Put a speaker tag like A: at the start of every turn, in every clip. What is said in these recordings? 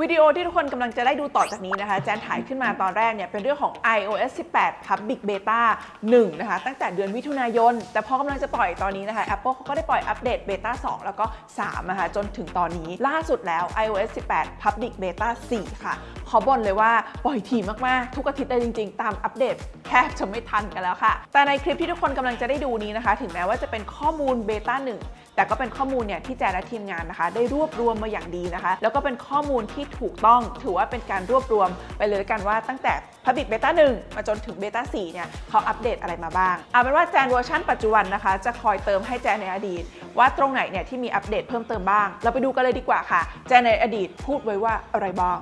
A: วิดีโอที่ทุกคนกำลังจะได้ดูต่อจากนี้นะคะ แจนถ่ายขึ้นมาตอนแรกเนี่ยเป็นเรื่องของ iOS 18 Public Beta 1 นะคะ ตั้งแต่เดือนมิถุนายน แต่พอกำลังจะปล่อยตอนนี้นะคะ Apple เขาก็ได้ปล่อยอัปเดต Beta 2 แล้วก็ 3 นะคะ จนถึงตอนนี้ ล่าสุดแล้ว iOS 18 Public Beta 4 ค่ะ ขอบ่นเลยว่าปล่อยถี่มาก ๆ ทุกอาทิตย์เลยจริง ๆ ตามอัปเดตแทบจะไม่ทันกันแล้วค่ะ แต่ในคลิปที่ทุกคนกำลังจะได้ดูนี้นะคะ ถึงแม้ว่าจะเป็นข้อมูล Beta 1 แต่ก็เป็นข้อมูลเนี่ยที่แจนและทีมงานนะคะ ได้รวบรวมมาอย่างดีนะคะ แล้วก็เป็นข้อมูลที่ถูกต้องถือว่าเป็นการรวบรวมไปเลยกันว่าตั้งแต่ Public Beta 1มาจนถึง Beta 4เนี่ยเขาอัปเดตอะไรมาบ้างเอาเป็นว่าแจนเวอร์ชันปัจจุบันนะคะ จะคอยเติมให้แจนในอดีต ว่าตรงไหนเนี่ยที่มีอัปเดตเพิ่มเติมบ้าง เราไปดูกันเลยดีกว่าค่ะ แจนในอดีตพูดไว้ว่าอะไรบ้าง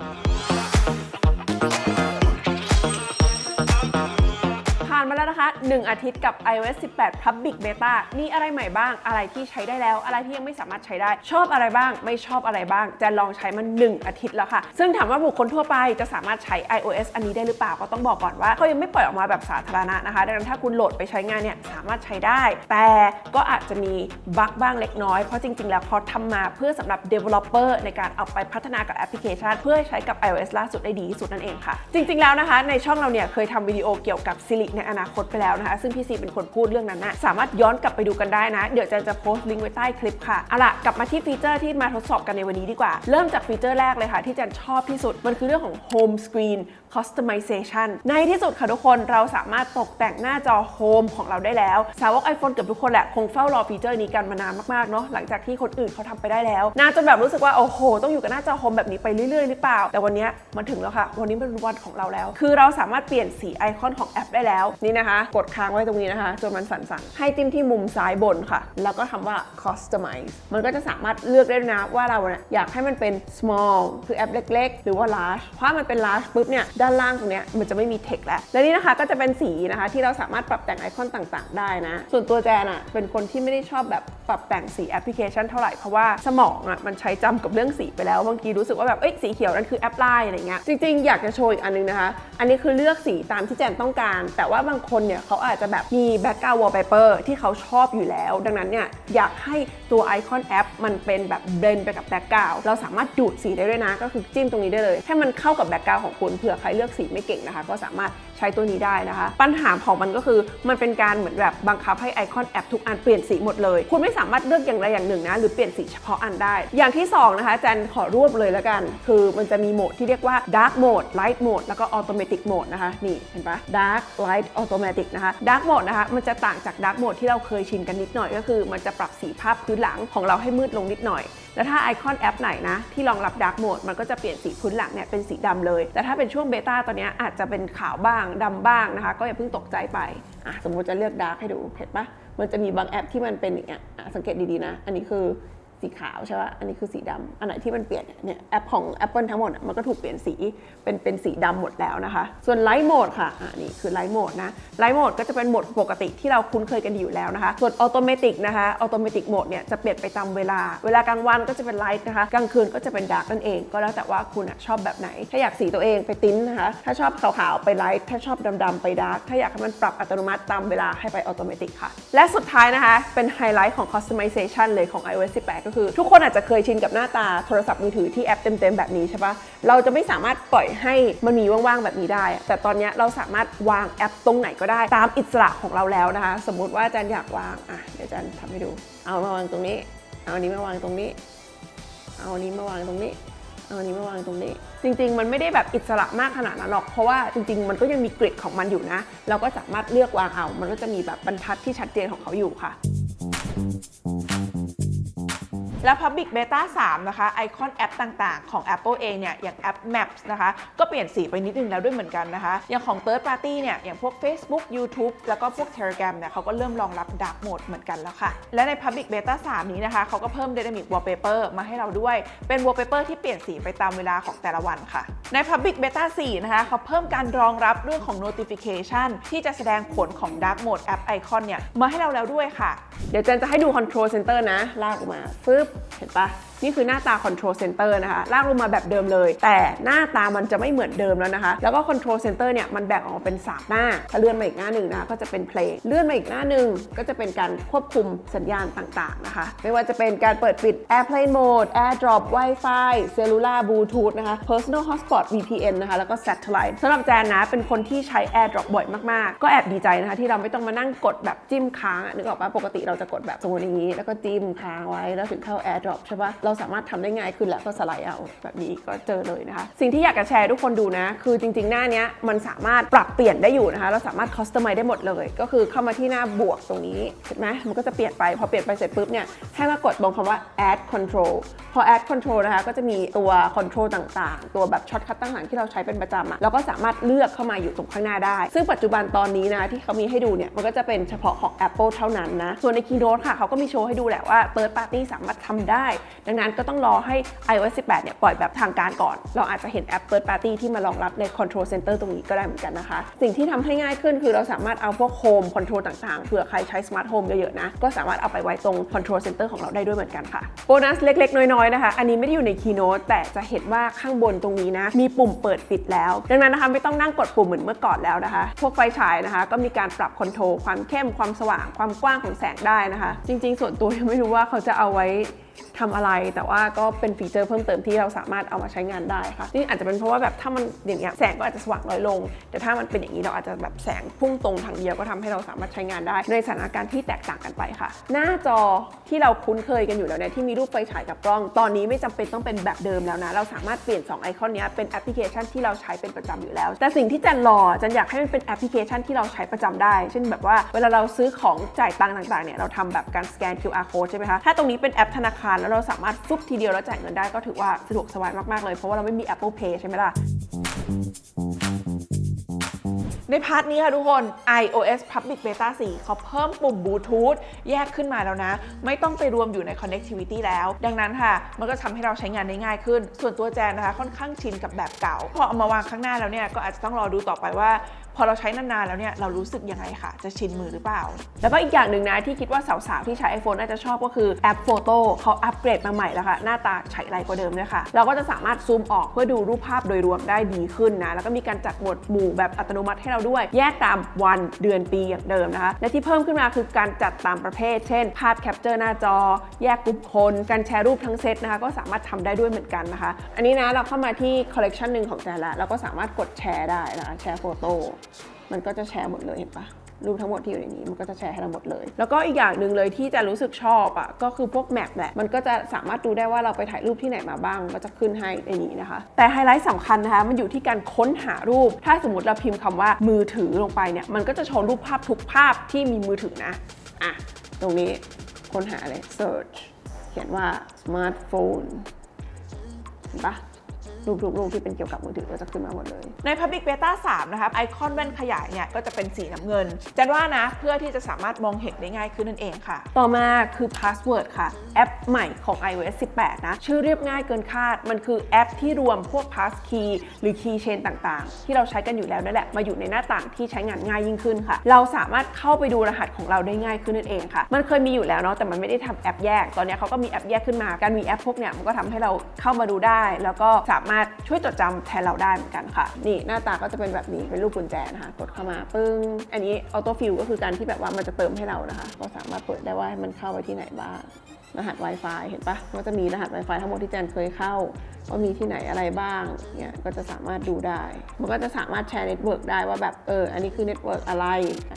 A: มาแล้วนะคะ 1 อาทิตย์กับ iOS 18 Public Beta มีอะไรใหม่บ้าง อะไรที่ใช้ได้แล้ว อะไรที่ยังไม่สามารถใช้ได้ ชอบอะไรบ้าง ไม่ชอบอะไรบ้าง จะลองใช้มัน 1 อาทิตย์แล้วค่ะ ซึ่งถามว่าบุคคลทั่วไปจะสามารถใช้ iOS อันนี้ได้หรือเปล่า ก็ต้องบอกก่อนว่าเขายังไม่ปล่อยออกมาแบบสาธารณะนะคะ ดังนั้นถ้าคุณโหลดไปใช้งานเนี่ยสามารถใช้ได้ แต่ก็อาจจะมีบั๊กบ้างเล็กน้อย เพราะจริง ๆ แล้วเขาทำมาเพื่อสำหรับ developer ในการเอาไปพัฒนากับแอปพลิเคชัน เพื่อใช้กับ iOS ล่าสุดได้ดีที่สุดนั่นเองค่ะ จริง ๆ แล้วนะคะ ในช่องเราเนี่ยเคยทำวิดีโอเกี่ยวกับ Siri ในอนาคตไปแล้วนะคะ ซึ่งพี่ซีเป็นคนพูดเรื่องนั้นนะสามารถย้อนกลับไปดูกันได้นะ เดี๋ยวจะจะโพสต์ลิงก์ไว้ใต้คลิปค่ะเอาล่ะกลับมาที่ฟีเจอร์ที่มาทดสอบกันในวันนี้ดีกว่า เริ่มจากฟีเจอร์แรกเลยค่ะ ที่จันชอบที่สุดมันคือเรื่องของ Home Screen Customization ในที่สุดค่ะทุกคนเราสามารถตกแต่งหน้าจอ Home ของเราได้แล้ว สาวก iPhone เกือบทุกคนแหละ คงเฝ้ารอฟีเจอร์นี้กันมานานมากๆเนาะหลังจากที่คนอื่นเขาทำไปได้แล้วน่าจนแบบรู้สึกว่าโอ้โห ต้องอยู่กับหน้าจอ Home แบบนี้ไปเรื่อยๆหรือเปล่า แต่วันนี้มันถึงแล้วค่ะ วันนี้เป็นวันของเราแล้ว คือเราสามารถเปลี่ยนสีไอคอนของแอปได้แล้วนีนะคะ กดค้างไว้ตรงนี้นะคะ จนมันสั่นๆ ให้จิ้มที่มุมซ้ายบนค่ะ แล้วก็ทำว่า customize มันก็จะสามารถเลือกได้นะว่าเราเนี่ยอยากให้มันเป็น small คือแอปเล็ก ๆ หรือว่า large เพราะมันเป็น large ปุ๊บเนี่ยด้านล่างตรงเนี้ยมันจะไม่มี text แล้ว และนี่นะคะก็จะเป็นสีนะคะที่เราสามารถปรับแต่งไอคอนต่างๆ ได้นะ ส่วนตัวแจนอะเป็นคนที่ไม่ได้ชอบแบบปรับแต่งสีแอปพลิเคชันเท่าไหร่ เพราะว่าสมองอะมันใช้จำกับเรื่องสีไปแล้วบางทีรู้สึกว่าแบบเอ้ยสีเขียวนั่นคือแอปไลน์อะไรเงี้ยจริงๆอยากจะโชว์อีกอันนึงนะคะ อันนี้คือเลือกสีตามที่แจนต้องการ แต่ว่าบางคนเนี่ยเขาอาจจะแบบมีแบ็กกราวด์วอลเปเปอร์ที่เขาชอบอยู่แล้ว ดังนั้นเนี่ยอยากให้ตัวไอคอนแอปมันเป็นแบบเบลนไปกับแบ็กกราวด์เราสามารถดูดสีได้ด้วยนะ ก็คือจิ้มตรงนี้ได้เลย ให้มันเข้ากับแบ็กกราวด์ของคุณเผื่อใครเลือกสีไม่เก่งนะคะ ก็สามารถ ใช้ตัวนี้ได้นะคะ ปัญหาของมันก็คือมันเป็นการเหมือนแบบบังคับให้ไอคอนแอปทุกอันเปลี่ยนสีหมดเลย คุณไม่สามารถเลือกอย่างใดอย่างหนึ่งนะ หรือเปลี่ยนสีเฉพาะอันได้ อย่างที่สองนะคะแจนขอรวบเลยแล้วกัน คือมันจะมีโหมดที่เรียกว่า dark mode light mode แล้วก็ automatic mode นะคะ นี่เห็นปะ dark light automatic นะคะ dark mode นะคะ มันจะต่างจาก dark mode ที่เราเคยชินกันนิดหน่อยก็คือ มันจะปรับสีภาพพื้นหลังของเราให้มืดลงนิดหน่อยแล้วถ้าไอคอนแอปไหนนะ ที่รองรับ Dark Mode มันก็จะเปลี่ยนสีพื้นหลังเนี่ยเป็นสีดำเลย แต่ถ้าเป็นช่วงเบต้าตอนนี้อาจจะเป็นขาวบ้างดำบ้างนะคะ ก็อย่าเพิ่งตกใจไปอะสมมติจะเลือกดาร์กให้ดูเห็นปะมันจะมีบางแอปที่มันเป็นอย่างเงี้ยสังเกตดีๆนะ อันนี้คือ สีขาวใช่ปะอันนี้คือสีดำอันไหนที่มันเปลี่ยนเนี่ยแอปของ Apple ทั้งหมดมันก็ถูกเปลี่ยนสีเป็นเป็นสีดำหมดแล้วนะคะ ส่วนไลท์โหมดค่ะอะนี่คือไลท์โหมดนะไลท์โหมดก็จะเป็นโหมดปกติที่เราคุ้นเคยกันอยู่แล้วนะคะ ส่วนออโตเมติกนะคะออโตเมติกโหมดเนี่ยจะเปลี่ยนไปตามเวลา เวลากลางวันก็จะเป็นไลท์นะคะ กลางคืนก็จะเป็นดาร์กนั่นเอง ก็แล้วแต่ว่าคุณอะชอบแบบไหน ถ้าอยากสีตัวเองไปติ้นนะคะ ถ้าชอบขาวๆไปไลท์ ถ้าชอบดำๆไปดาร์ก ถ้าอยากให้มันปรับอัตโนมัติตามเวลาให้ไปออโตเมติกค่ะ และสุดท้ายนะคะเป็นไฮไลท์ของ customization เลยของ iOS 18ก็คือ ทุกคนอาจจะเคยชินกับหน้าตาโทรศัพท์มือถือที่แอปเต็มๆแบบนี้ใช่ปะเราจะไม่สามารถปล่อยให้มันมีว่างๆแบบนี้ได้ แต่ตอนนี้เราสามารถวางแอปตรงไหนก็ได้ตามอิสระของเราแล้วนะคะ สมมุติว่าอาจารย์อยากวางอะเดี๋ยวอาจารย์ทำให้ดู เอามาวางตรงนี้ เอาอันนี้มาวางตรงนี้ เอาอันนี้มาวางตรงนี้เอาอันนี้มาวางตรงนี้ จริง ๆ มันไม่ได้แบบอิสระมากขนาดนั้นหรอก เพราะว่าจริง ๆ มันก็ยังมีกริดของมันอยู่นะ เราก็สามารถเลือกวางเอา มันก็จะมีแบบบรรทัดที่ชัดเจนของเขาอยู่ค่ะ และ Public Beta 3 นะคะ ไอคอนแอปต่างๆ ของ Apple เองเนี่ย อย่างแอป Maps นะคะ ก็เปลี่ยนสีไปนิดนึงแล้วด้วยเหมือนกันนะคะ อย่างของ Third Party เนี่ย อย่างพวก Facebook YouTube แล้วก็พวก Telegram เนี่ยเขาก็เริ่มรองรับ Dark Mode เหมือนกันแล้วค่ะ และใน Public Beta 3 นี้นะคะเขาก็เพิ่ม Dynamic Wallpaper มาให้เราด้วย เป็น Wallpaper ที่เปลี่ยนสีไปตามเวลาของแต่ละวันค่ะ ใน Public Beta 4 นะคะเขาเพิ่มการรองรับเรื่องของ Notification ที่จะแสดงผลของ Dark Mode แอปไอคอนเนี่ยมาให้เราแล้วด้วยค่ะ เดี๋ยวเจนจะให้ดู Control Center นะ ลากออกมาฟึบเห็ นี่คือหน้าตา Control Center นะคะลากลงมาแบบเดิมเลย แต่หน้าตามันจะไม่เหมือนเดิมแล้วนะคะ แล้วก็ Control Center เนี่ยมันแบ่งออกมาเป็น3หน้าถ้าเลื่อนมาอีกหน้าหนึ่งนะคะก็จะเป็นเพลงเลื่อนมาอีกหน้าหนึ่งก็จะเป็นการควบคุมสัญญาณต่างๆนะคะ ไม่ว่าจะเป็นการเปิดปิด Airplane Mode AirDrop Wi-Fi Cellular Bluetooth นะคะ Personal Hotspot VPN นะคะแล้วก็ Satellite สำหรับแจนนะเป็นคนที่ใช้ AirDrop บ่อยมากๆ ก็แอบดีใจนะคะที่เราไม่ต้องมานั่งกดแบบจิ้มค้างอะนึกออกปะปกติเราจะกดแบบสมมติอย่างนี้ แล้วก็จิ้มค้างไว้แล้วถึงเข้า AirDrop ใช่ปะเราราสามารถทำได้ง่ายขึ้นแล้วก็สไลด์เอาแบบนี้ก็เจอเลยนะคะ สิ่งที่อยากจะแชร์ทุกคนดูนะ คือจริง ๆ หน้านี้มันสามารถปรับเปลี่ยนได้อยู่นะคะ เราสามารถ customize ได้หมดเลย ก็คือเข้ามาที่หน้าบวกตรงนี้เห็นไหมมันก็จะเปลี่ยนไป พอเปลี่ยนไปเสร็จปุ๊บเนี่ยให้มากดตรงคำว่า add control พอ add control นะคะก็จะมีตัว control ต่างๆ ตัวแบบช็อตคัทต่างๆที่เราใช้เป็นประจำอะเราก็สามารถเลือกเข้ามาอยู่ตรงข้างหน้าได้ ซึ่งปัจจุบันตอนนี้นะที่เขามีให้ดูเนี่ยมันก็จะเป็นเฉพาะของ Apple เท่านั้นนะส่วนใน Keynote ค่ะเขาก็มีโชว์ให้ดูแหละว่า third party สามารถทำได้ดังนั้นก็ต้องรอให้ iOS 18 เนี่ยปล่อยแบบทางการก่อน เราอาจจะเห็นแอป third party ที่มารองรับใน control center ตรงนี้ก็ได้เหมือนกันนะคะ สิ่งที่ทำให้ง่ายขึ้นคือเราสามารถเอาพวก home control ต่างๆ เผื่อใครใช้ smart home เยอะๆนะ ก็สามารถเอาไปไว้ตรง control center ของเราได้ด้วยเหมือนกันค่ะ โบนัสเล็ก ๆ น้อยๆ นะคะ อันนี้ไม่ได้อยู่ใน keynote แต่จะเห็นว่าข้างบนตรงนี้นะ มีปุ่มเปิดปิดแล้ว ดังนั้นนะคะไม่ต้องนั่งกดปุ่มเหมือนเมื่อก่อนแล้วนะคะ พวกไฟฉายนะคะ ก็มีการปรับคอนโทรลความเข้ม ความสว่าง ความกว้างของแสงได้นะคะ จริง ๆ ส่วนตัวยังไม่รู้ว่าเขาจะเอาไว้ทำอะไร แต่ว่าก็เป็นฟีเจอร์เพิ่มเติมที่เราสามารถเอามาใช้งานได้ค่ะนี่อาจจะเป็นเพราะว่าแบบถ้ามันอย่างเงี้ยแสงก็อาจจะสว่างน้อยลง แต่ถ้ามันเป็นอย่างนี้เราอาจจะแบบแสงพุ่งตรงทางเดียวก็ทำให้เราสามารถใช้งานได้ ในสถานการณ์ที่แตกต่างกันไปค่ะ หน้าจอที่เราคุ้นเคยกันอยู่แล้วเนี่ยที่มีรูปไฟฉายกับกล้อง ตอนนี้ไม่จำเป็นต้องเป็นแบบเดิมแล้วนะเราสามารถเปลี่ยน 2 ไอคอนนี้เป็นแอปพลิเคชันที่เราใช้เป็นประจำอยู่แล้ว แต่สิ่งที่จันรอจันอยากให้มันเป็นแอปพลิเคชันที่เราใช้ประจำได้ เช่นแบบว่าเวลาเราซื้อของจ่ายตังค์ต่างๆเนี่ยเราทำแบบการสแกน QR code ใช่ไหมคะถ้าตรงนี้เป็นแอปธนาคาร แล้วเราสามารถฟึบทีเดียวแล้วจ่ายเงินได้ก็ถือว่าสะดวกสบายมาก ๆ เลย เพราะว่าเราไม่มี Apple Pay ใช่ไหมล่ะ
B: ในพาร์ทนี้ค่ะทุกคน iOS Public Beta 4 เขาเพิ่มปุ่มบลูทูธแยกขึ้นมาแล้วนะ ไม่ต้องไปรวมอยู่ใน Connectivity แล้ว ดังนั้นค่ะ มันก็ทำให้เราใช้งานได้ง่ายขึ้น ส่วนตัวแจนนะคะ ค่อนข้างชินกับแบบเก่า พอเอามาวางข้างหน้าแล้วเนี่ย ก็อาจจะต้องรอดูต่อไปว่าพอเราใช้นานๆแล้วเนี่ยเรารู้สึกยังไงคะจะชินมือหรือเปล่า
A: แล้วก็อีกอย่างหนึ่งนะที่คิดว่าสาวๆที่ใช้ iPhone น่าจะชอบก็คือแอปโฟโต้เขาอัปเกรดมาใหม่แล้วค่ะ หน้าตาใช้ไรกว่าเดิมด้วยค่ะ เราก็จะสามารถซูมออกเพื่อดูรูปภาพโดยรวมได้ดีขึ้นนะ แล้วก็มีการจัดหมวดหมู่แบบอัตโนมัติให้เราด้วย แยกตามวันเดือนปีอย่างเดิมนะคะ และที่เพิ่มขึ้นมาคือการจัดตามประเภท เช่น ภาพแคปเจอร์หน้าจอ แยกกลุ่มคน การแชร์รูปทั้งเซตนะคะ ก็สามารถทำได้ด้วยเหมือนกันนะคะ อันนี้นะเราเข้ามาที่คอลเลกชันหนึ่งของแต่ละเราก็สามารถกดแชร์ได้นะคะแชร์โฟโต้มันก็จะแชร์หมดเลยเห็นปะรูปทั้งหมดที่อยู่ในนี้มันก็จะแชร์ให้เราหมดเลย แล้วก็อีกอย่างหนึ่งเลยที่จะรู้สึกชอบอะก็คือพวกแมปแหละ มันก็จะสามารถดูได้ว่าเราไปถ่ายรูปที่ไหนมาบ้าง ก็จะขึ้นให้ในนี้นะคะ แต่ไฮไลท์สำคัญนะคะ มันอยู่ที่การค้นหารูป ถ้าสมมติเราพิมพ์คำว่ามือถือลงไปเนี่ย มันก็จะโชว์รูปภาพทุกภาพที่มีมือถือนะ อะ ตรงนี้ค้นหาเลย search เขียนว่า smartphone เห็นปะ รูปทุกรูปที่เป็นเกี่ยวกับมือถือก็จะขึ้นมาหมดเลย
B: ใน Public Beta 3 นะครับไอคอนแว่นขยายเนี่ยก็จะเป็นสีน้ำเงินจันว่านะเพื่อที่จะสามารถมองเห็นได้ง่ายขึ้นนั่นเองค่ะ
A: ต่อมาคือ Password ค่ะ แอปใหม่ของ iOS 18 นะ ชื่อเรียบง่ายเกินคาด มันคือแอปที่รวมพวก Passkey หรือ Keychain ต่างๆ ที่เราใช้กันอยู่แล้วนั่นแหละ มาอยู่ในหน้าต่างที่ใช้งานง่ายยิ่งขึ้นค่ะ เราสามารถเข้าไปดูรหัสของเราได้ง่ายขึ้นนั่นเองค่ะ มันเคยมีอยู่แล้วเนาะแต่มันไม่ได้ทำแอปแยก ตอนนี้เขาก็มีแอปแยกขึ้นมา การมีแอปพวกเนี่ยมันก็ทำให้เราเข้ามาดูได้ แล้วก็สามารถช่วยจดจำแทนเราได้เหมือนกันค่ะ นี่หน้าตาก็จะเป็นแบบนี้เป็นรูปกุญแจนะคะกดเข้ามาปึ้ง อันนี้ออโต้ฟิลก็คือการที่แบบว่ามันจะเติมให้เรานะคะ ก็สามารถเปิดได้ว่ามันเข้าไปที่ไหนบ้าง รหัส Wi-Fi เห็นปะมันจะมีรหัส Wi-Fi ทั้งหมดที่แจนเคยเข้า ว่ามีที่ไหนอะไรบ้างเนี่ยก็จะสามารถดูได้ มันก็จะสามารถแชร์เน็ตเวิร์กได้ว่าแบบเอออันนี้คือเน็ตเวิร์กอะไร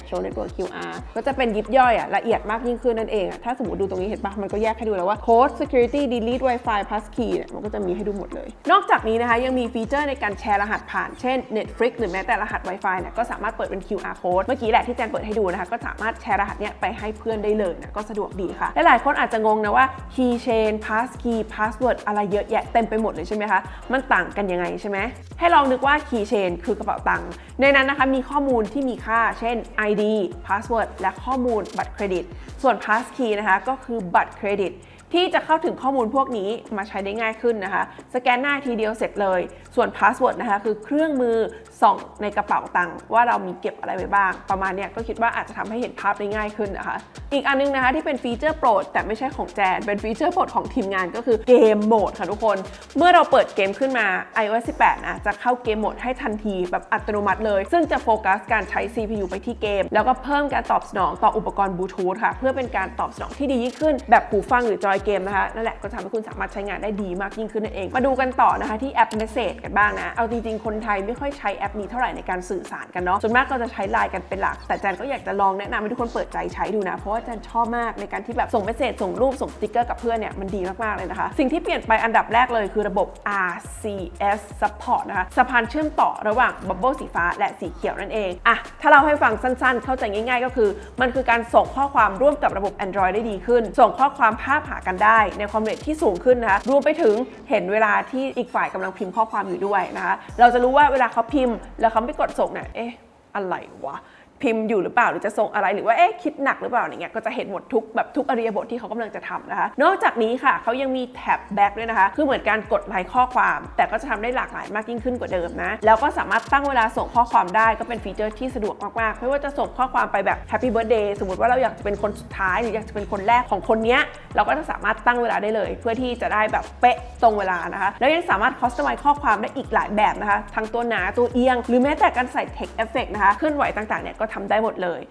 A: โชว์เน็ตเวิร์ก QR ก็จะเป็นยิบย่อยอะละเอียดมากยิ่งขึ้นนั่นเองอะถ้าสมมติดูตรงนี้เห็นปะมันก็แยกให้ดูแล้วว่า Code Security Delete Wi-Fi Passkey เนี่ยมันก็จะมีให้ดูหมดเลย นอกจากนี้นะคะยังมีฟีเจอร์ในการแชร์รหัสผ่านเช่น Netflix หรือแม้แต่รหัส Wi-Fi เนี่ยก็สามารถเปิดเป็น QR code เมื่อกี้แหละที่แจนเปิดให้ดูนะคะก็สามารถแชร์รหัสเนี่ยไปให้เพื่อนได้เลยนะก็สะดวกดีค่ะและหลายคนอาจจะงงนะว่า Keychain Passkey Password อะไรเยอะแยะเต็มไปหมดเลยใช่ไหมคะ มันต่างกันยังไงใช่ไหม ให้ลองนึกว่า Keychain คือกระเป๋าตังค์ ในนั้นนะคะมีข้อมูลที่มีค่า เช่น ID Password และข้อมูลบัตรเครดิต ส่วน Passkey นะคะก็คือบัตรเครดิตที่จะเข้าถึงข้อมูลพวกนี้มาใช้ได้ง่ายขึ้นนะคะ สแกนหน้าทีเดียวเสร็จเลย ส่วน password นะคะคือเครื่องมือส่องในกระเป๋าตังค์ว่าเรามีเก็บอะไรไว้บ้าง ประมาณเนี้ยก็คิดว่าอาจจะทำให้เห็นภาพได้ง่ายขึ้นนะคะ อีกอันนึงนะคะที่เป็นฟีเจอร์โปรดแต่ไม่ใช่ของแจน เป็นฟีเจอร์โปรดของทีมงานก็คือเกมโหมดค่ะทุกคน เมื่อเราเปิดเกมขึ้นมา iOS 18นะจะเข้าเกมโหมดให้ทันทีแบบอัตโนมัติเลย ซึ่งจะโฟกัสการใช้ CPU ไปที่เกม แล้วก็เพิ่มการตอบสนองต่ออุปกรณ์บลูทูธค่ะเพื่อเป็นการตอบสนองที่ดียิ่งขึ้น แบบหูฟังหรือจอยเกมนะคะนั่นแหละก็ทำให้คุณสามารถใช้งานได้ดีมากยิ่งขึ้นนั่นเอง มาดูกันต่อนะคะที่แอป Message กันบ้างนะ เอาจริงๆ คนไทยไม่ค่อยใช้แอปนี้เท่าไหร่ในการสื่อสารกันเนาะ ส่วนมากก็จะใช้ไลน์กันเป็นหลัก แต่แจนก็อยากจะลองแนะนำให้ทุกคนเปิดใจใช้ดูนะ เพราะว่าแจนชอบมากในการที่แบบส่งเมสเซจส่งรูปส่งสติกเกอร์กับเพื่อนเนี่ยมันดีมากๆเลยนะคะ สิ่งที่เปลี่ยนไปอันดับแรกเลยคือระบบ RCS Support นะคะ สะพานเชื่อมต่อระหว่างบับเบิลสีฟ้าและสีเขียวนั่นเองอะถ้าเราให้ฟังสั้นๆ เข้าใจง่าย ๆ ก็คือ มันคือการส่งข้อความร่วมกับระบบ Android ได้ดีขึ้น ส่งข้อความภาพหากันได้ ในความเร็วที่สูงขึ้นนะคะ รวมไปถึงเห็นเวลาที่อีกฝ่ายกำลังพิมพ์ข้อความด้วยนะคะ เราจะรู้ว่าเวลาเขาพิมพ์ แล้วเขาไม่กดส่งเนี่ย เอ๊ะ อะไรวะ พิมพ์อยู่หรือเปล่าหรือจะส่งอะไรหรือว่าเอ๊ะคิดหนักหรือเปล่าอย่างเงี้ยก็จะเห็นหมดทุกแบบทุกอริยบทที่เขากำลังจะทำนะคะ นอกจากนี้ค่ะเขายังมีแท็บแบ็กด้วยนะคะ คือเหมือนการกดไลค์ข้อความ แต่ก็จะทำได้หลากหลายมากยิ่งขึ้นกว่าเดิมนะ แล้วก็สามารถตั้งเวลาส่งข้อความได้ก็เป็นฟีเจอร์ที่สะดวกมากๆไม่ว่าจะส่งข้อความไปแบบ Happy Birthday สมมติว่าเราอยากจะเป็นคนสุดท้ายหรืออยากจะเป็นคนแรกของคนเนี้ยเราก็จะสามารถตั้งเวลาได้เลย เพื่อที่จะได้แบบเป๊ะตรงเวลานะคะ แล้วยังสามารถคอสตอมไมข้อความได้อีกหลายแบบนะคะ ทั้งตัวหนาตัวเอียง หรือแม้แต่การใส่ text effect นะคะเคลื่อนไหวต่างๆเนี่ยก็ทำได้หมดเลย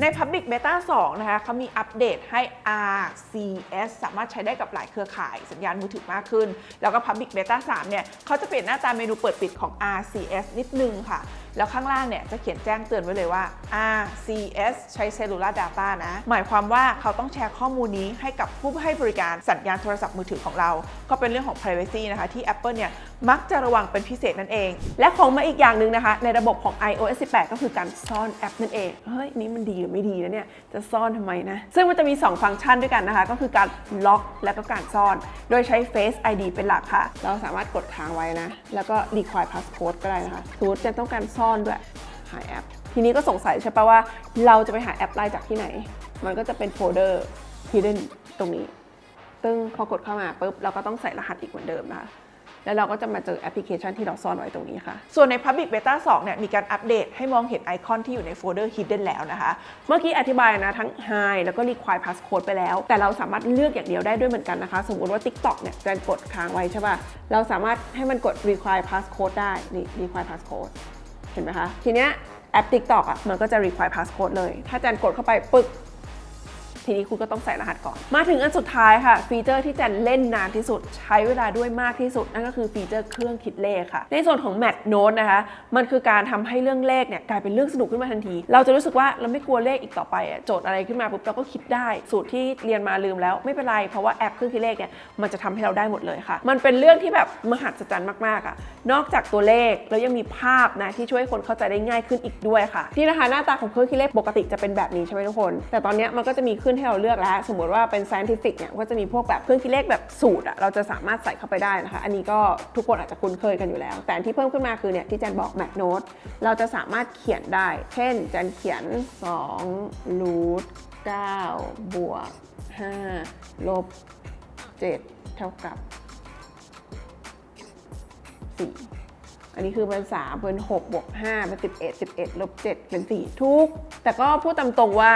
B: ใน Public Beta 2 นะคะเขามีอัปเดตให้ RCS สามารถใช้ได้กับหลายเครือข่ายสัญญาณมือถือมากขึ้น แล้วก็ Public Beta 3 เนี่ยเขาจะเปลี่ยนหน้าตาเมนูเปิดปิดของ RCS นิดนึงค่ะ แล้วข้างล่างเนี่ยจะเขียนแจ้งเตือนไว้เลยว่า RCS ใช้ Cellular Data นะ หมายความว่าเขาต้องแชร์ข้อมูลนี้ให้กับผู้ให้บริการสัญญาณโทรศัพท์มือถือของเรา ก็เป็นเรื่องของ Privacy นะคะ ที่ Apple เนี่ยมักจะระวังเป็นพิเศษนั่นเอง
A: และของมาอีกอย่างหนึ่งนะคะ ในระบบของ iOS 18 ก็คือการซ่อนแอปนั่นเอง เฮ้ย นี่มันดีหรือไม่ดีนะเนี่ย จะซ่อนทำไมนะ ซึ่งมันจะมี 2 ฟังก์ชันด้วยกันนะคะ ก็คือการล็อกและก็การซ่อน โดยใช้ Face ID เป็นหลักค่ะ เราสามารถกดค้างไว้นะ แล้วก็ require passcode ก็ได้นะคะสมมติจะต้องการซ่อนด้วย หาแอป ทีนี้ก็สงสัยใช่ปะว่าเราจะไปหาแอปไลน์จากที่ไหน มันก็จะเป็นโฟลเดอร์ hidden ตรงนี้ตึ้งพอกดเข้ามาปุ๊บเราก็ต้องใส่รหัสอีกเหมือนเดิมนะคะแล้วเราก็จะมาเจอแอปพลิเคชันที่เราซ่อนไว้ตรงนี้ค่ะ
B: ส่วนใน Public Beta 2 เนี่ยมีการอัปเดตให้มองเห็นไอคอนที่อยู่ในโฟลเดอร์ Hidden แล้วนะคะ
A: เมื่อกี้อธิบายนะทั้ง High แล้วก็ Require Passcode ไปแล้ว แต่เราสามารถเลือกอย่างเดียวได้ด้วยเหมือนกันนะคะ สมมติว่า TikTok เนี่ยแจนกดค้างไว้ใช่ป่ะ เราสามารถให้มันกด Require Passcode ได้ นี่ Require Passcode เห็นไหมคะ ทีเนี้ยแอป TikTok อะมันก็จะ Require Passcode เลย ถ้าแจนกดเข้าไปปึ๊ก ทีนี้คุณก็ต้องใส่รหัสก่อน มาถึงอันสุดท้ายค่ะ ฟีเจอร์ที่แจนเล่นนานที่สุด ใช้เวลาด้วยมากที่สุด นั่นก็คือฟีเจอร์เครื่องคิดเลขค่ะ ในส่วนของ Math Note นะคะ มันคือการทำให้เรื่องเลขเนี่ยกลายเป็นเรื่องสนุกขึ้นมาทันที เราจะรู้สึกว่าเราไม่กลัวเลขอีกต่อไปโจทย์อะไรขึ้นมาปุ๊บเราก็คิดได้ สูตรที่เรียนมาลืมแล้วไม่เป็นไร เพราะว่าแอปเครื่องคิดเลขเนี่ยมันจะทำให้เราได้หมดเลยค่ะ มันเป็นเรื่องที่แบบมหัศจรรย์มากๆอะ นอกจากตัวเลขแล้วยังมีภาพนะที่ช่วยให้คนเข้าใจได้ง่ายขึ้นอีกด้วยค่ะนี่นะคะหน้าตาของเครื่องคิดเลขปกติจะเป็นแบบนี้ใช่ไหมทุกคน แต่ตอนนี้มันก็จะมีขึ้นให้เราเลือกแล้ว สมมติว่าเป็น scientific เนี่ยก็จะมีพวกแบบเครื่องคิดเลขแบบสูตรอะเราจะสามารถใส่เข้าไปได้นะคะ อันนี้ก็ทุกคนอาจจะคุ้นเคยกันอยู่แล้ว แต่ที่เพิ่มขึ้นมาคือเนี่ยที่แจนบอก Mac Note เราจะสามารถเขียนได้ เช่นแจนเขียน2รูท9บวก5ลบ7เท่ากับ 4 อันนี้คือเป็น3เป็น6บวก5เป็น11 11ลบ7เป็น 4 ทุก แต่ก็พูดตามตรงว่า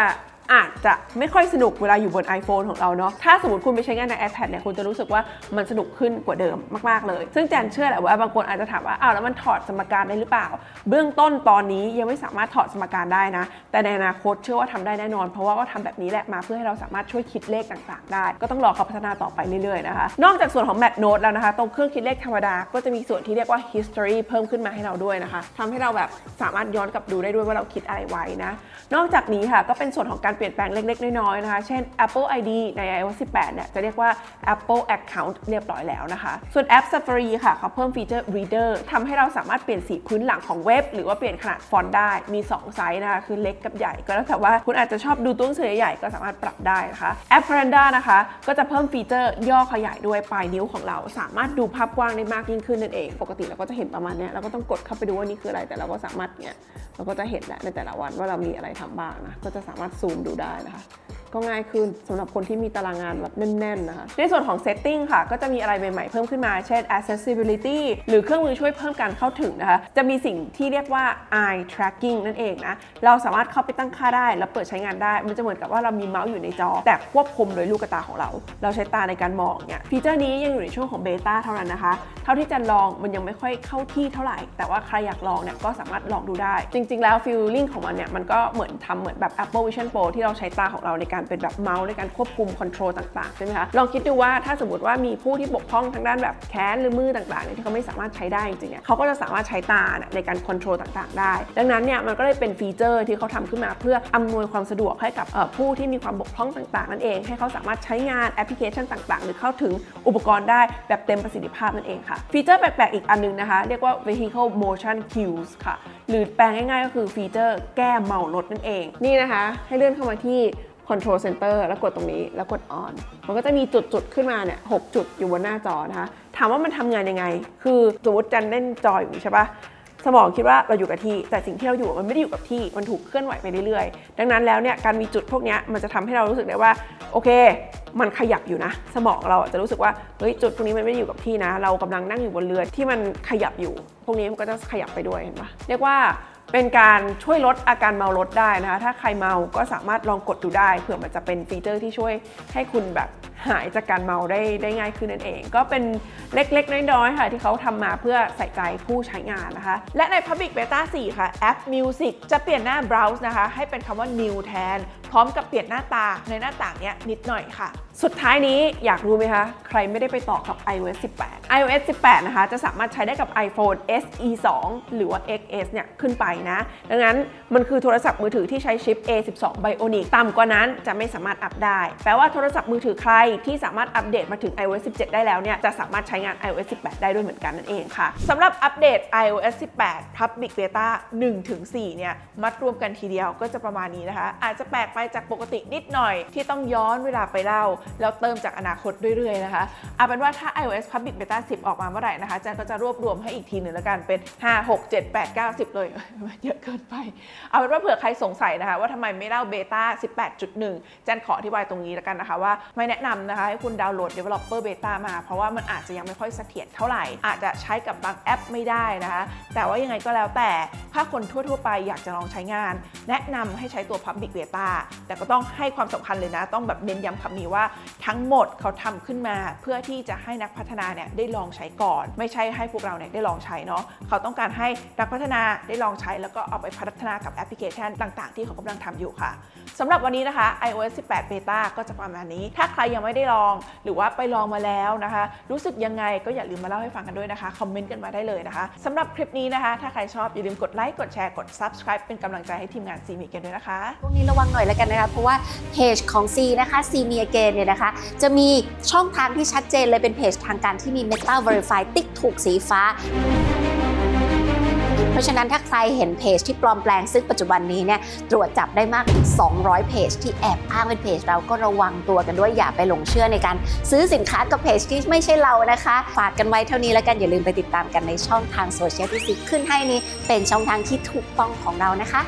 A: อาจจะไม่ค่อยสนุกเวลาอยู่บน iPhone ของเราเนาะ ถ้าสมมติคุณไปใช้งานใน iPad เนี่ย คุณจะรู้สึกว่ามันสนุกขึ้นกว่าเดิมมาก ๆ เลย ซึ่งแจนเชื่อแหละว่าบางคนอาจจะถามว่า อ้าว แล้วมันถอดสมการได้หรือเปล่า เบื้องต้นตอนนี้ยังไม่สามารถถอดสมการได้นะ แต่ในอนาคตเชื่อว่าทำได้แน่นอน เพราะว่าก็ทำแบบนี้แหละมาเพื่อให้เราสามารถช่วยคิดเลขต่าง ๆ ได้ ก็ต้องรอเขาพัฒนาต่อไปเรื่อย ๆ นะคะ นอกจากส่วนของ Math Note แล้วนะคะ ตรงเครื่องคิดเลขธรรมดา ก็จะมีส่วนที่เรียกว่า history เพิ่มขึ้นมาให้เราด้วยนะคะทำให้เราแบบสามารถย้อนกลับดูได้ด้วยว่าเราคิดอะไรไว้นะ นอกจากนี้ค่ะก็เป็นส่วนของการเปลี่ยนแปลงเล็ก ๆ น้อยๆนะคะ เช่น Apple ID ใน iOS 18 เนี่ย จะเรียกว่า Apple Account เรียบร้อยแล้วนะคะ ส่วนแอป Safari ค่ะ เขาเพิ่มฟีเจอร์ Reader ทำให้เราสามารถเปลี่ยนสีพื้นหลังของเว็บ หรือว่าเปลี่ยนขนาดฟอนต์ได้ มี 2 ไซส์นะคะ คือเล็กกับใหญ่ ก็แล้วแต่ว่าคุณอาจจะชอบดูตัวหนังสือใหญ่ก็สามารถปรับได้นะคะ แอป Panda นะคะ ก็จะเพิ่มฟีเจอร์ย่อขยายด้วยปลายนิ้วของเรา สามารถดูภาพกว้างได้มากยิ่งขึ้นนั่นเอง ปกติเราก็จะเห็นประมาณเนี้ยเราก็ต้องกดเข้าไปดูว่านี่คืออะไร แต่เราก็สามารถเนี่ย เราก็จะเห็นแหละในแต่ละวันว่าเรามีอะไรทำบ้างนะ ก็จะสามารถซูมดูได้นะคะ ก็ง่ายขึ้นสำหรับคนที่มีตารางงานแบบแน่นๆนะคะในส่วนของ setting ค่ะ ก็จะมีอะไรใหม่ๆเพิ่มขึ้นมา เช่น accessibility หรือเครื่องมือช่วยเพิ่มการเข้าถึงนะคะ จะมีสิ่งที่เรียกว่า eye tracking นั่นเองนะ เราสามารถเข้าไปตั้งค่าได้ แล้วเปิดใช้งานได้ มันจะเหมือนกับว่าเรามีเมาส์อยู่ในจอ แต่ควบคุมโดยลูกตาของเรา เราใช้ตาในการมองเนี่ยฟีเจอร์นี้ยังอยู่ในช่วงของเบต้าเท่านั้นนะคะ เท่าที่จะลองมันยังไม่ค่อยเข้าที่เท่าไหร่ แต่ว่าใครอยากลองเนี่ยก็สามารถลองดูได้ จริง ๆ แล้วฟีลลิ่งของมันเนี่ยมันก็เหมือนทำเหมือนแบบ Apple Vision Pro ที่เราใช้ตาของเราในการเป็นแบบเมาส์ในการควบคุมคอนโทรลต่างๆใช่ไหมคะลองคิดดูว่าถ้าสมมติว่ามีผู้ที่บกพร่องทางด้านแบบแขนหรือมือต่างๆเนี่ยที่เขาไม่สามารถใช้ได้จริงๆเนี่ยเขาก็จะสามารถใช้ตาในการคอนโทรลต่างๆ ได้ ดังนั้นเนี่ยมันก็เลยเป็นฟีเจอร์ที่เขาทำขึ้นมาเพื่ออำนวยความสะดวกให้กับผู้ที่มีความบกพร่องต่างๆ นั่นเอง ให้เขาสามารถใช้งานแอปพลิเคชันต่างๆ หรือเข้าถึงอุปกรณ์ได้แบบเต็มประสิทธิภาพนั่นเองค่ะ ฟีเจอร์แปลกๆ อีกอันนึงนะคะ เรียกว่า vehicle motion cues ค่ะ หรือแปลงง่ายๆ ก็คือฟีเจอร์แก้เมารถนั่นเอง นี่นะคะ ให้เลื่อนเข้ามาที่ Control Center แล้วกดตรงนี้แล้วกด on มันก็จะมีจุดๆขึ้นมาเนี่ยหกจุดอยู่บนหน้าจอนะคะ ถามว่ามันทำงานยังไง คือสมมติจันเล่นจออยู่ใช่ปะสมองคิดว่าเราอยู่กับที่ แต่สิ่งที่เราอยู่มันไม่ได้อยู่กับที่ มันถูกเคลื่อนไหวไปเรื่อยๆ ดังนั้นแล้วเนี่ยการมีจุดพวกนี้มันจะทำให้เรารู้สึกได้ว่าโอเค มันขยับอยู่นะ สมองเราจะรู้สึกว่าเฮ้ยจุดพวกนี้มันไม่ได้อยู่กับที่นะ เรากำลังนั่งอยู่บนเรือที่มันขยับอยู่ พวกนี้มันก็จะขยับไปด้วยเห็นปะเรียกว่า เป็นการช่วยลดอาการเมารถได้นะคะ ถ้าใครเมาก็สามารถลองกดดูได้เผื่อมันจะเป็นฟีเจอร์ที่ช่วยให้คุณแบบหายจากการเมาได้ได้ง่ายขึ้นนั่นเอง ก็เป็นเล็กๆ น้อยๆ ค่ะ ที่เขาทำมาเพื่อใส่ใจผู้ใช้งานนะคะ
B: และใน Public Beta 4 ค่ะ แอป Music จะเปลี่ยนหน้า Browse นะคะ ให้เป็นคำว่า New แทน พร้อมกับเปลี่ยนหน้าตาในหน้าต่างเนี้ยนิดหน่อยค่ะ
A: สุดท้ายนี้อยากรู้ไหมคะ ใครไม่ได้ไปต่อกับ iOS 18 iOS 18 นะคะ จะสามารถใช้ได้กับ iPhone SE 2 หรือว่า XS เนี่ยขึ้นไปนะ ดังนั้นมันคือโทรศัพท์มือถือที่ใช้ชิป A12 Bionic ต่ำกว่านั้นจะไม่สามารถอัปได้ แปลว่าโทรศัพท์มือถือใครที่สามารถอัปเดตมาถึง iOS 17 ได้แล้วเนี่ยจะสามารถใช้งาน iOS 18 ได้ด้วยเหมือนกันนั่นเองค่ะ
B: สำหรับอัปเดต iOS 18 Public Beta 1-4 เนี่ยมัดรวมกันทีเดียวก็จะประมาณนี้นะคะ อาจจะแปลกไปจากปกตินิดหน่อยที่ต้องย้อนเวลาไปเล่า แล้วเติมจากอนาคตเรื่อยๆนะคะเอาเป็นว่าถ้า iOS Public Beta 10 ออกมาเมื่อไหร่นะคะจันก็จะรวบรวมให้อีกทีหนึ่งแล้วกันเป็น 5 6 7 8 9 10 เลยเยอะเกินไป เอาเป็นว่าเผื่อใครสงสัยนะคะ ว่าทำไมไม่เล่าเบต้า18.1 จันขออธิบายตรงนี้แล้วกันนะคะว่าไม่แนะนำนะคะ ให้คุณดาวน์โหลด Developer Beta มา เพราะว่ามันอาจจะยังไม่ค่อยเสถียรเท่าไหร่ อาจจะใช้กับบางแอปไม่ได้นะคะ แต่ว่ายังไงก็แล้วแต่ถ้าคนทั่ว ๆ ไปอยากจะลองใช้งาน แนะนำให้ใช้ตัว Public Beta แต่ก็ต้องให้ความสำคัญเลยนะ ต้องแบบเน้นย้ำคำนี้ว่าทั้งหมดเขาทำขึ้นมา เพื่อที่จะให้นักพัฒนาเนี่ยได้ลองใช้ก่อน ไม่ใช่ให้พวกเราเนี่ยได้ลองใช้เนาะเขาต้องการให้นักพัฒนาได้ลองใช้ แล้วก็เอาไปพัฒนากับแอปพลิเคชันต่าง ๆ ที่เขากำลังทำอยู่ค่ะสำหรับวันนี้นะคะ iOS 18 Beta ก็จะประมาณนี้ ถ้าใครยังไม่ได้ลอง หรือว่าไปลองมาแล้วนะคะ รู้สึกยังไงก็อย่าลืมมาเล่าให้ฟังกันด้วยนะคะคอมเมนต์กันมาได้เลยนะคะสำหรับคลิปนี้นะคะ ถ้าใครชอบอย่าลืมกดไลค์กดแชร์กด subscribe เป็นกำลังใจให้ทีมงานซีมิกันด้วยนะคะ
C: พวกนี้ระวังหน่อยแล้วกันนะคะเพราะว่าเพจของ C นะคะ C มีเกนเนี่ยนะคะจะมีช่องทางที่ชัดเจนเลยเป็นเพจทางการที่มี Meta Verify ติ๊กถูกสีฟ้า เพราะฉะนั้นถ้าใครเห็นเพจที่ปลอมแปลงซึ่งปัจจุบันนี้เนี่ยตรวจจับได้มากถึง 200 เพจที่แอบอ้างเป็นเพจเราก็ระวังตัวกันด้วยอย่าไปหลงเชื่อในการซื้อสินค้ากับเพจที่ไม่ใช่เรานะคะ ฝากกันไว้เท่านี้แล้วกันอย่าลืมไปติดตามกันในช่องทางโซเชียลที่ C ขึ้นให้นี้เป็นช่องทางที่ถูกต้องของเรานะคะ